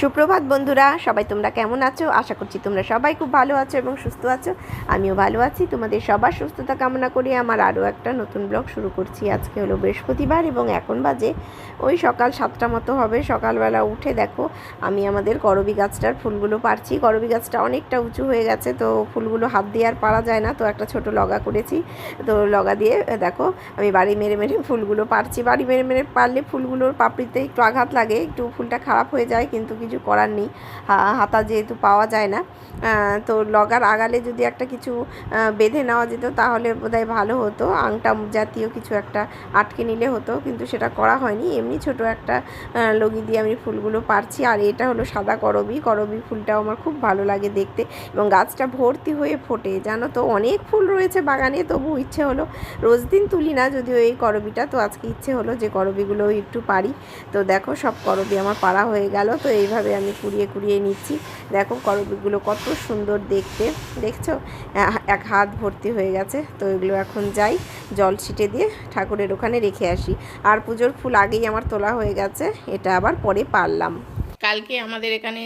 সুপ্রভাত বন্ধুরা, সবাই তোমরা কেমন আছো? আশা করছি তোমরা সবাই খুব ভালো আছো এবং সুস্থ আছো। আমিও ভালো আছি। তোমাদের সবার সুস্থতা কামনা করে আমার আরও একটা নতুন ব্লগ শুরু করছি। আজকে হলো বৃহস্পতিবার এবং এখন বাজে ওই সকাল সাতটা মতো হবে। সকালবেলা উঠে দেখো, আমি আমাদের করবি গাছটার ফুলগুলো পারছি। করবি গাছটা অনেকটা উঁচু হয়ে গেছে, তো ফুলগুলো হাত দিয়ে আর পারা যায় না। তো একটা ছোট লগা করেছি। তো লগা দিয়ে, দেখো, আমি বাড়ি মেরে মেরে ফুলগুলো পারছি। বাড়ি মেরে মেরে পারলে ফুলগুলোর পাপড়িতে একটু আঘাত লাগে, একটু ফুলটা খারাপ হয়ে যায়, কিন্তু কিছু করার নেই। হাতা যেহেতু পাওয়া যায় না তো লগার আগালে যদি একটা কিছু বেঁধে নেওয়া যেত তাহলে বোধহয় ভালো হতো। আংটা জাতীয় কিছু একটা আটকে নিলে হতো, কিন্তু সেটা করা হয়নি। এমনি ছোট একটা লগি দিয়ে আমি ফুলগুলো পারছি। আর এটা হলো সাদা করবি। করবি ফুলটাও আমার খুব ভালো লাগে দেখতে এবং গাছটা ভর্তি হয়ে ফোটে। জানো তো, অনেক ফুল রয়েছে বাগানে তবু ইচ্ছে হলো রোজ দিন তুলি না যদিও এই করবিটা। তো আজকে ইচ্ছে হলো যে করবিগুলো একটু পারি। তো দেখো সব করবি আমার পাড়া হয়ে গেল। তো এইভাবে আমি কুড়িয়ে কুড়িয়ে নিচ্ছি। দেখো করবিগুলো কত সুন্দর দেখতে। দেখছ? এক হাত ভর্তি হয়ে গেছে। তো এগুলো এখন যাই জল ছিটে দিয়ে ঠাকুরের ওখানে রেখে আসি। আর পুজোর ফুল আগেই আমার তোলা হয়ে গেছে। এটা আবার পরে পারলাম। কালকে আমাদের এখানে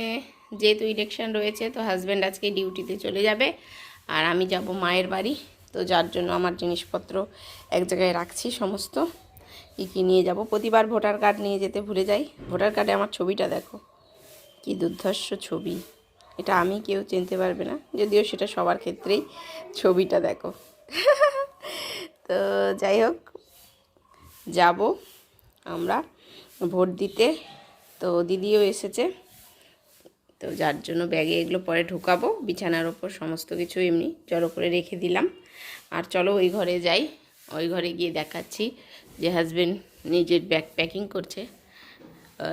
যেহেতু ইলেকশন রয়েছে, তো হাজব্যান্ড আজকে ডিউটিতে চলে যাবে। আর আমি যাব মায়ের বাড়ি। তো যার জন্য আমার জিনিসপত্র এক জায়গায় রাখছি সমস্ত। কী কী নিয়ে যাব? প্রতিবার ভোটার কার্ড নিয়ে যেতে ভুলে যাই। ভোটার কার্ডে আমার ছবিটা দেখো। কি দুর্ধর্ষ ছবি। এটা আমি কেউ চিনতে পারবে না, যদিও সেটা সবার ক্ষেত্রেই ছবিটা দেখো। তো যাই হোক, যাব আমরা ভোট দিতে। তো দিদিও এসেছে। তো যার জন্য ব্যাগে এগুলো পরে ঢুকাবো, বিছানার ওপর সমস্ত কিছু এমনি জড়ো করে রেখে দিলাম। আর চলো ওই ঘরে যাই, ওই ঘরে গিয়ে দেখাচ্ছি যে হাজবেন্ড নিজের ব্যাগ প্যাকিং করছে।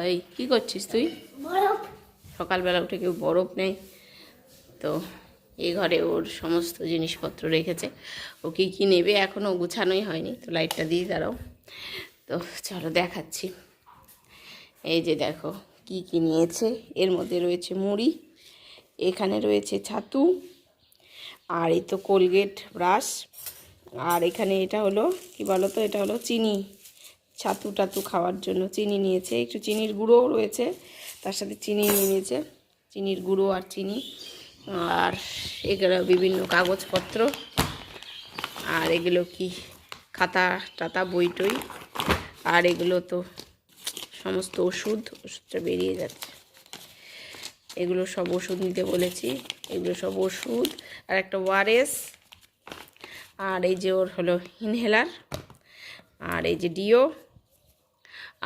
এই, কী করছিস তুই? সকালবেলা উঠে কেউ বরফ নেই তো এই ঘরে ওর সমস্ত জিনিসপত্র রেখেছে। ও কী কী নেবে এখনও গুছানোই হয়নি। তো লাইটটা দিয়ে দাঁড়াও। তো চলো দেখাচ্ছি। এই যে দেখো কি কি নিয়েছে। এর মধ্যে রয়েছে মুড়ি, এখানে রয়েছে ছাতু, আর এই তো কোলগেট ব্রাশ, আর এখানে এটা হলো, কি বলো তো এটা হলো চিনি। ছাতু টাতু খাওয়ার জন্য চিনি নিয়েছে। একটু চিনির গুঁড়োও রয়েছে। তার সাথে চিনি নিয়ে নিয়েছে। চিনির গুঁড়ো আর চিনি, আর এগুলো বিভিন্ন কাগজপত্র, আর এগুলো কি খাতা টাতা, বই টই, আর এগুলো তো সমস্ত ওষুধ, ওষুধটা বেরিয়ে যাচ্ছে। এগুলো সব ওষুধ নিতে বলেছি, এগুলো সব ওষুধ, আর একটা ওয়ারেস, আর এই যে ওর হলো ইনহেলার, আর এই যে ডিও,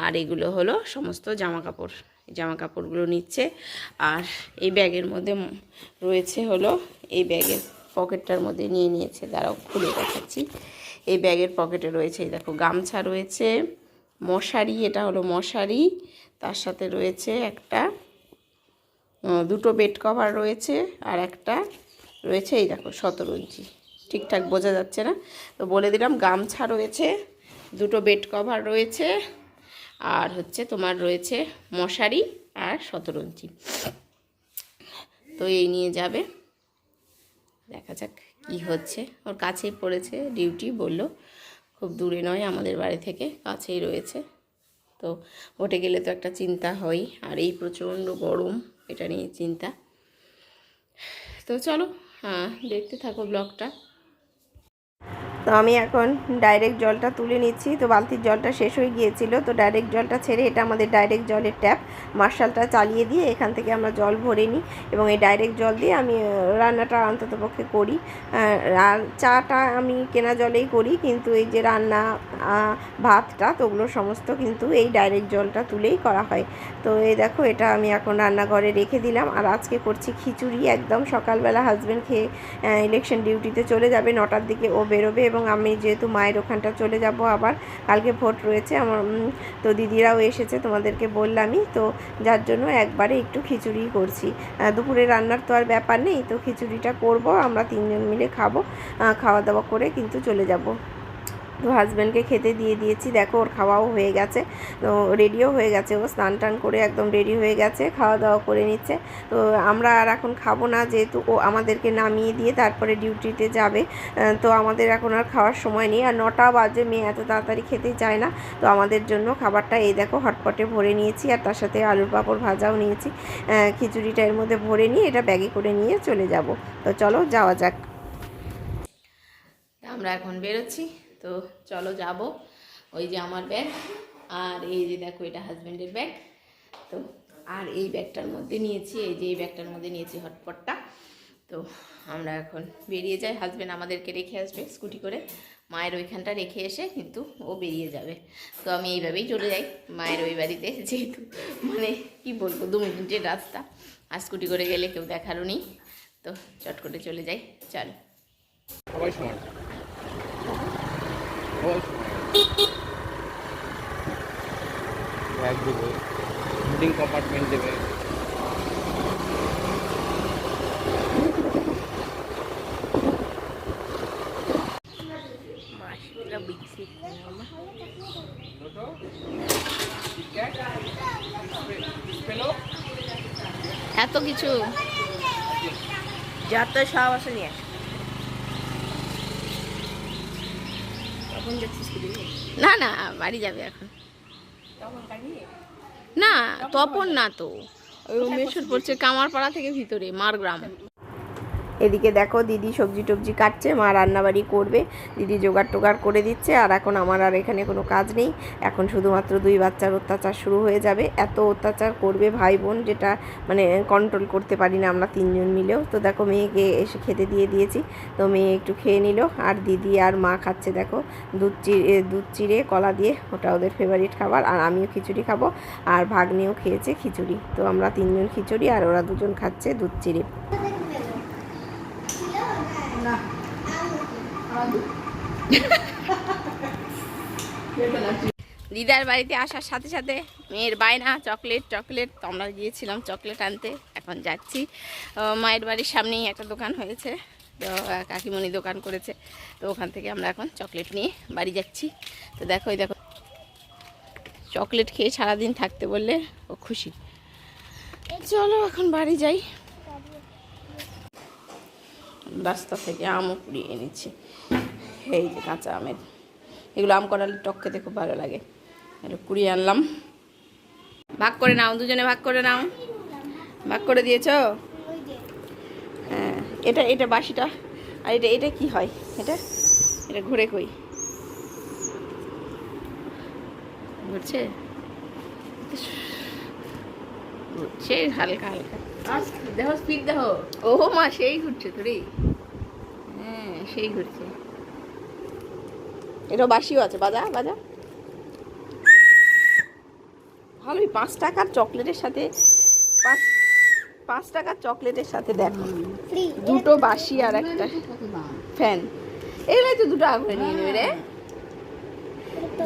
আর এগুলো হলো সমস্ত জামা কাপড় জামা কাপড়গুলো নিচ্ছে। আর এই ব্যাগের মধ্যে রয়েছে হলো, এই ব্যাগের পকেটটার মধ্যে নিয়ে নিয়েছে। দাঁড়াও, খুলে দেখাচ্ছি। এই ব্যাগের পকেটে রয়েছে, এই দেখো, গামছা রয়েছে, মশারি, এটা হলো মশারি। তার সাথে রয়েছে একটা দুটো বেড কভার রয়েছে আর একটা রয়েছে, এই দেখো, সতেরো ইঞ্চি। ঠিকঠাক বোঝা যাচ্ছে না? তো বলে দিলাম, গামছা রয়েছে, দুটো বেড কভার রয়েছে আর হচ্ছে তোমার রয়েছে মশারি আর সতেরো ইঞ্চি তো এই নিয়ে যাবে। দেখা যাক কি হচ্ছে। ওর কাছেই পড়েছে, ডিউটি বলল। খুব দূরে নয়, আমাদের বাড়ি থেকে কাছেই রয়েছে। তো ওঠে গেলে তো একটা চিন্তা হয় আর এই প্রচণ্ড গরম, এটা নিয়ে চিন্তা। তো চলো হ্যাঁ দেখতে থাকো ব্লগটা। তো আমি এখন ডাইরেক্ট জলটা তুলে নিচ্ছি। তো বালতির জলটা শেষ হয়ে গিয়েছিল। তো ডাইরেক্ট জলটা ছেড়ে এটা আমাদের ডাইরেক্ট জলের ট্যাপ মার্শালটা চালিয়ে দিয়ে এখান থেকে আমরা জল ভরে নিই এবং এই ডাইরেক্ট জল দিয়ে আমি রান্নাটা অন্ততপক্ষে করি। আহ, আর চাটা আমি কেনা জলেই করি কিন্তু এই যে রান্না ভাতটা তো ওগুলো সমস্ত কিন্তু এই ডাইরেক্ট জলটা তুলেই করা হয়। তো এই দেখো এটা আমি এখন রান্নাঘরে রেখে দিলাম। আর আজকে করছি খিচুড়ি। একদম সকালবেলা হাজব্যান্ড খেয়ে ইলেকশন ডিউটিতে চলে যাবে নটার দিকে ও বেরোবে এবং আমি যেহেতু মায়ের ওখানটা চলে যাব আবার, কালকে ভোট রয়েছে, আমার তো দিদিরাও এসেছে, তোমাদেরকে বললামই, তো যার জন্য একবারে একটু খিচুড়ি করছি। দুপুরে রান্নার তো আর ব্যাপার নেই, তো খিচুড়িটা করব, আমরা তিনজন মিলে খাব খাওয়া দাওয়া করে কিন্তু চলে যাব। তো হাজব্যান্ডকে খেতে দিয়ে দিয়েছি। দেখো, ওর খাওয়াও হয়ে গেছে। তো রেডিও হয়ে গেছে। ও স্নান টান করে একদম রেডি হয়ে গেছে খাওয়া দাওয়া করে নিচ্ছে। তো আমরা আর এখন খাব না, যেহেতু ও আমাদেরকে নামিয়ে দিয়ে তারপরে ডিউটিতে যাবে। তো আমাদের এখন আর খাওয়ার সময় নেই। আর নটা বাজে, মেয়ে এত তাড়াতাড়ি খেতে চায় না। তো আমাদের জন্য খাবারটা এই দেখো হটপটে ভরে নিয়েছি। আর তার সাথে আলুর পাঁপড় ভাজাও নিয়েছি। খিচুড়িটা এর মধ্যে ভরে নিয়ে এটা ব্যাগে করে নিয়ে চলে যাব। তো চলো, যাওয়া যাক। আমরা এখন বেরোচ্ছি। তো চলো যাব। ওই যে আমার ব্যাগ আর এই যে দেখো, এটা হাজব্যান্ডের ব্যাগ তো আর এই ব্যাগটার মধ্যে নিয়েছি, এই যে এই ব্যাগটার মধ্যে নিয়েছি হটপটটা। তো আমরা এখন বেরিয়ে যাই। হাজব্যান্ড আমাদেরকে রেখে আসবে স্কুটি করে। মায়ের ওইখানটা রেখে এসে কিন্তু ও বেরিয়ে যাবে। তো আমি এইভাবেই চলে যাই মায়ের ওই বাড়িতে, যেহেতু মানে কি বলব, দু মিনিটের রাস্তা। আর স্কুটি করে গেলে কেউ দেখারও নেই। তো চট করে চলে যাই, চল। সবাই ব্যাগ দেবে ফুডিং কম্পার্টমেন্ট দেবে। এত কিছু যার তো সব আছে নিয়ে না না বাড়ি যাবে এখন। না তপন না তো। ওই উমেশ্বর পড়ছে কামারপাড়া থেকে ভিতরে মারগ্রাম। এদিকে দেখো দিদি সবজি টবজি কাটছে, মা রান্নাবাড়ি করবে। দিদি জোগাড় টোগাড় করে দিচ্ছে, আর এখন আমার আর এখানে কোনো কাজ নেই। এখন শুধুমাত্র দুই বাচ্চার অত্যাচার শুরু হয়ে যাবে। এত অত্যাচার করবে ভাই বোন, যেটা মানে কন্ট্রোল করতে পারি না আমরা তিনজন মিলেও। তো দেখো মেয়েকে এসে খেতে দিয়ে দিয়েছি, তো মেয়ে একটু খেয়ে নিল। আর দিদি আর মা খাচ্ছে দেখো, দুধ চিড়ে দুধ চিড়ে, কলা দিয়ে। ওটা ওদের ফেভারিট খাবার, আর আমিও খিচুড়ি খাব। আর ভাগ্নেও খেয়েছে খিচুড়ি। তো আমরা তিনজন খিচুড়ি, আর ওরা দুজন খাচ্ছে দুধ চিড়ে। দিদার বাড়িতে আসার সাথে সাথে মেয়ের বায়না, চকলেট চকলেট। তো আমরা গিয়েছিলাম চকলেট আনতে, এখন যাচ্ছি। মায়ের বাড়ির সামনেই একটা দোকান হয়েছে। তো, কাকিমণি দোকান করেছে। তো ওখান থেকে আমরা এখন চকলেট নিয়ে বাড়ি যাচ্ছি। তো দেখো, এই দেখো। চকলেট খেয়ে সারাদিন থাকতে বললে ও খুশি। চলো, এখন বাড়ি যাই। রাস্তা থেকে আমও কুড়িয়ে এনেছি। এই যে কাঁচা আমের। এগুলো আম করালে টক খেতে খুব ভালো লাগে। এগুলো কুড়িয়ে আনলাম। ভাগ করে নাও, দুজনে ভাগ করে নাও। ভাগ করে দিয়েছ? হ্যাঁ এটা এটা বাসিটা। আর এটা এটা কি হয়? এটা এটা ঘুরে কই? ঘুরছে? ঘুরছে, হালকা হালকা। দেখো স্পিড দেখো ও মা সেই ঘুরছে তোরে হ্যাঁ সেই ঘুরছে। এটা বাসিও আছে বাজা বাজা। ভালোই পাঁচ টাকার চকলেটের সাথে পাঁচ পাঁচ টাকার চকলেটের সাথে দেখো। দুটো বাসি আর একটা ফ্যান। এগুলো তো দুটো আগুনে নিয়ে নেবে রে। তো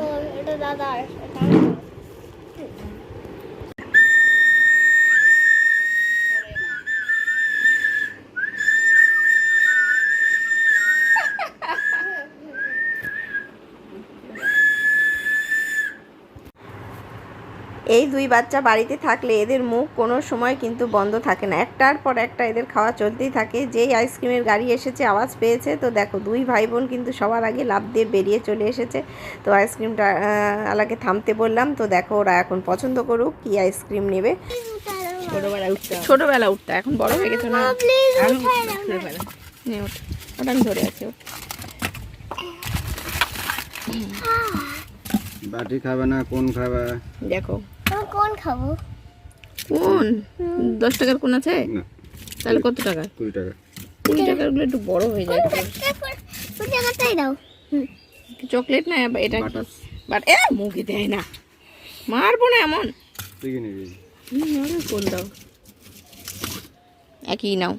এই দুই বাচ্চা বাড়িতে থাকলে এদের মুখ কোনো সময় কিন্তু বন্ধ থাকে না। একটার পর একটা এদের খাওয়া চলতেই থাকে। যেই আইসক্রিমের গাড়ি এসেছে আওয়াজ পেয়েছে। তো দেখো দুই ভাই বোন কিন্তু সবার আগে লাভ দিয়ে বেরিয়ে চলে এসেছে। তো আইসক্রিমটা আলাকে থামতে বললাম। তো দেখো ওরা এখন পছন্দ করুক কি আইসক্রিম নেবে। ছোটবেলা উঠতে ছোটবেলা উঠতে এখন বড় হয়ে গেছে না? ওটা আমি ধরে আছি বাটি খাবে না কোন খাবে? দেখো কোন খাব? কোন? দশ টাকার কোন আছে? তাহলে কত টাকা? কুড়ি টাকা। কুড়ি টাকারগুলো একটু বড় হয়ে যায়। কোন জায়গাটাই দাও। চকলেট না? এটা বাট এ মুখে দেয় না। মারবো না এমন। কোন দাও। একই নাও।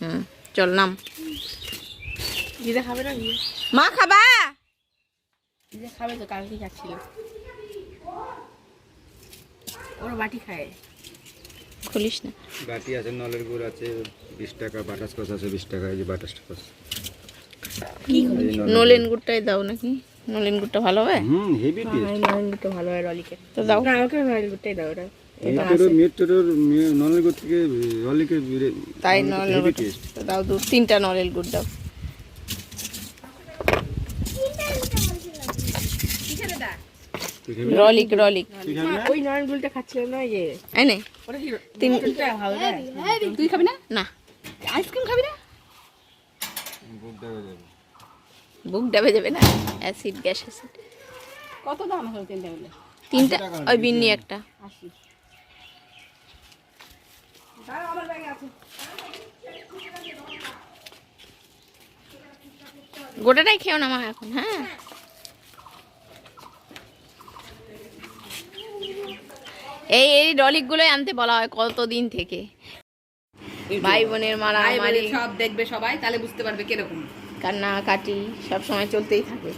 হুম চল নাম। দিদা খাবে না মা খাবা? দিদা খাবে তো কালকে খাচ্ছিল ওর বাটি খায়। খুলিস না। বাটি আছে নলের গুড় আছে বিশ টাকা বাটাস কস আছে বিশ টাকা এই যে বাটাস কস কি এই যে নলের নলেন গুড়টাই দাও নাকি? নলেন গুড়টা ভালো হবে হুম হেভি টেস্ট নলেন গুড়টা ভালো হয় রলিকে। তো দাও। আমাকে নলেন গুড়টাই দাও ওটা। তাই নলেন টেস্ট দাও দু তিনটা নলেন গুড় দাও। খাবি রলিক রলিক। ওই গুড়টা খাচ্ছিলাম না যে এই নে। তিন তুই খাবি না? না। আইসক্রিম খাবি না? বুক দেওয়া যাবে বুক ডাবে যাবে না। Acid gas acid. কত দাম হলো তিনটা মিলে? তিনটা? ওই বিন্নি একটা। আশি। গোটাটাই খেও না মা এখন হ্যাঁ? এই এই ডলিকগুলোই আনতে বলা হয় কতদিন থেকে। ভাই বোনের মারামারি। সব দেখবে সবাই তাহলে বুঝতে পারবে কীরকম। কান্না কাটি সব সময় চলতেই থাকে।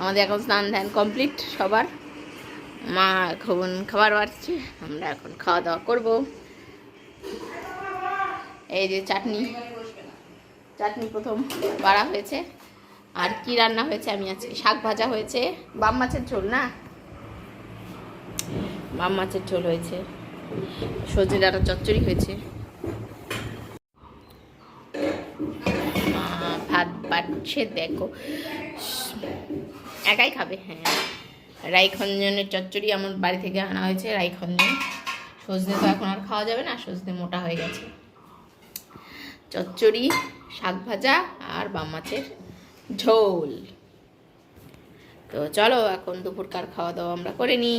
আমাদের এখন স্নান ধ্যান কমপ্লিট সবার। মা এখন খাবার বাড়ছে আমরা এখন খাওয়া দাওয়া করব। এই যে চাটনি। চাটনি প্রথম বাড়া হয়েছে। আর কি রান্না হয়েছে? আমি আজকে শাক ভাজা হয়েছে। বাম মাছের ঝোল না? বাম মাছের ঝোল হয়েছে, সজনে ডাটা চচ্চড়ি হয়েছে ভাত বাড়ছে, দেখো। একাই খাবে হ্যাঁ। রাইখঞ্জনের চচ্চড়ি আমার বাড়ি থেকে আনা হয়েছে, রাইখঞ্জন। সজনে তো এখন আর খাওয়া যাবে না, সজনে মোটা হয়ে গেছে। চচ্চড়ি, শাক ভাজা আর বাম মাছের ঝোল। তো চলো, এখন দুপুরকার খাওয়া দাওয়া আমরা করে নিই।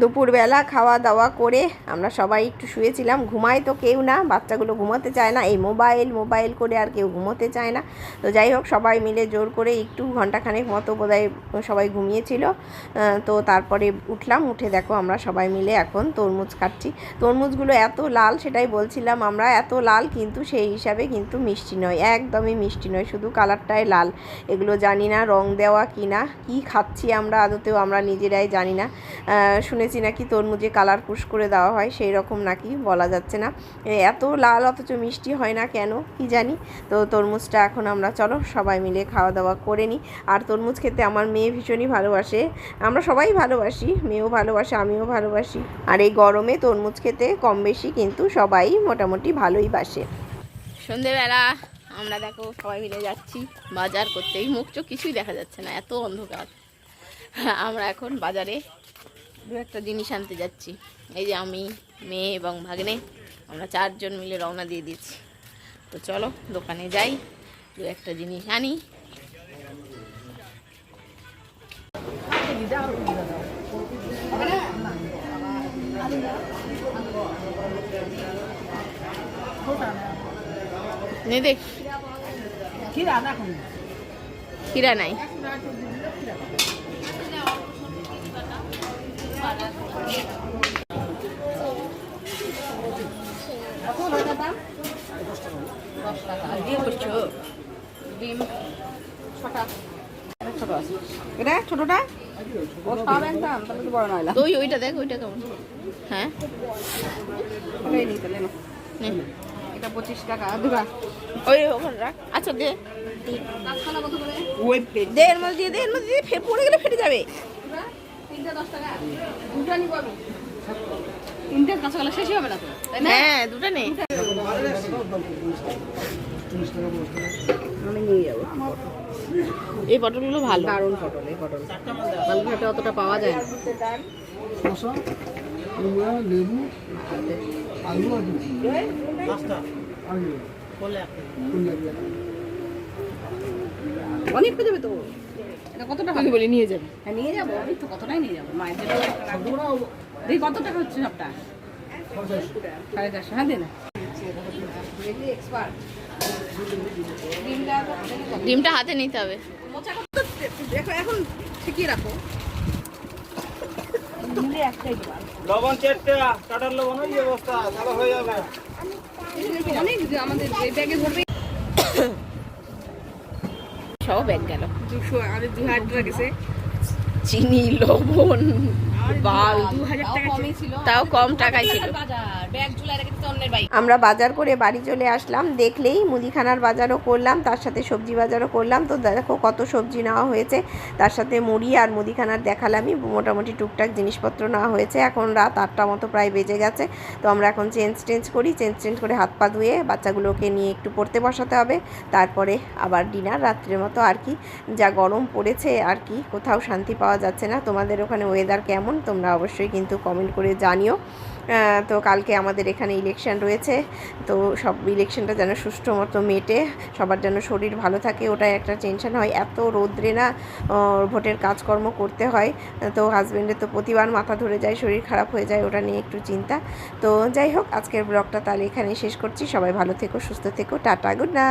দুপুরবেলা খাওয়া দাওয়া করে আমরা সবাই একটু শুয়েছিলাম। ঘুমায় তো কেউ না বাচ্চাগুলো ঘুমোতে চায় না এই মোবাইল মোবাইল করে আর কেউ ঘুমোতে চায় না। তো যাই হোক সবাই মিলে জোর করে একটু ঘন্টাখানেক মতো বোধহয় সবাই ঘুমিয়েছিল। তো তারপরে উঠলাম উঠে দেখো আমরা সবাই মিলে এখন তরমুজ খাচ্ছি তরমুজগুলো এত লাল সেটাই বলছিলাম আমরা এত লাল কিন্তু সেই হিসাবে কিন্তু মিষ্টি নয় একদমই মিষ্টি নয় শুধু কালারটাই লাল। এগুলো জানি না রং দেওয়া কি না কী খাচ্ছি আমরা আদতেও আমরা নিজেরাই জানি না। আহ, শুনেছি নাকি তরমুজে কালার পুশ করে দেওয়া হয় সেই রকম নাকি বলা যাচ্ছে না। এত লাল অথচ মিষ্টি হয় না কেন? কি জানি? তো তরমুজটা এখন আমরা, চলো সবাই মিলে খাওয়া দাওয়া করে নিই। আর তরমুজ খেতে আমার মেয়ে ভীষণই ভালোবাসে। আমরা সবাই ভালোবাসি, মেয়েও ভালোবাসে, আমিও ভালোবাসি। আর এই গরমে তরমুজ খেতে কম বেশি কিন্তু সবাই মোটামুটি ভালোই বাসে। সন্ধেবেলা আমরা দেখো সবাই মিলে যাচ্ছি বাজার করতে। এই মুখ চোখ কিছুই দেখা যাচ্ছে না, এত অন্ধকার। আমরা এখন বাজারে দু একটা জিনিস আনতে যাচ্ছি। এই যে আমি মেয়ে এবং ভাগ্নে আমরা চারজন মিলে রওনা দিয়ে দিচ্ছি। তো চলো দোকানে যাই দু একটা জিনিস আনি। নে দেখ। খিরা খিরা নাই দিয়ে করছ ডিম ছটা ছোট আছে এটা ছোটটা? ও সব একদম তাহলে তো বড় নয় তো ওই ওইটা দেখ ওইটা কেমন? হ্যাঁ? ওটাই নিতে। এটা পঁচিশ টাকা দুটা। ওই ওখানে রাখ। আচ্ছা দে। ওই প্লেট দে এর মধ্যে দিয়ে দে এর মধ্যে দিয়ে ফের পড়ে গেলে ফেটে যাবে। হ্যাঁ দুটো নে আমি নিয়ে যাব। এই পটলগুলো ভালো। দারুণ পটল এই পটল। অতটা পাওয়া যায় না। অনেক হয়ে যাবে তো? এটা কত টাকা বলি নিয়ে যাবে। হ্যাঁ নিয়ে যাব আমি তো কতটাই নিয়ে যাব? মায়ের জন্য দেখি কত টাকা হচ্ছে সবটা? সাড়ে চারশো। হ্যাঁ দে না। ডিমটা হাতে নিতে হবে। দেখো এখন ঠিকই রাখো। লবণ চারটে কাটার লবণ হয়ে যাবে। অনেক আমাদের এই ব্যাগে ধরবে সব এক গেল। দুশো আরে দু হাজার টাকা গেছে। চিনি লবণ তাও কম টাকায় ছিল। আমরা বাজার করে বাড়ি চলে আসলাম। দেখলেই মুদিখানার বাজারও করলাম তার সাথে সবজি বাজারও করলাম। তো দেখো কত সবজি নেওয়া হয়েছে। তার সাথে মুড়ি আর মুদিখানার দেখালামই মোটামুটি টুকটাক জিনিসপত্র নেওয়া হয়েছে। এখন রাত আটটা মতো প্রায় বেজে গেছে। তো আমরা এখন চেঞ্জ টেঞ্জ করি। চেঞ্জ টেঞ্জ করে হাত পা ধুয়ে বাচ্চাগুলোকে নিয়ে একটু পড়তে বসাতে হবে। তারপরে আবার ডিনার রাত্রের মতো আর কি। যা গরম পড়েছে আর কি। কোথাও শান্তি পাওয়া যাচ্ছে না। তোমাদের ওখানে ওয়েদার কেমন? তোমরা অবশ্যই কিন্তু কমেন্ট করে জানিও। তো কালকে আমাদের এখানে ইলেকশন রয়েছে। তো সব ইলেকশনটা যেন সুষ্ঠু মতো মেটে, সবার যেন শরীর ভালো থাকে, ওটাই একটা টেনশন হয়। এত রোদ্রে না ভোটের কাজকর্ম করতে হয়। তো হাজব্যান্ডের তো প্রতিবার মাথা ধরে যায়, শরীর খারাপ হয়ে যায়, ওটা নিয়ে একটু চিন্তা। তো যাই হোক, আজকের ব্লগটা তাহলে এখানেই শেষ করছি। সবাই ভালো থেকো, সুস্থ থেকো, টাটা গুড নাইট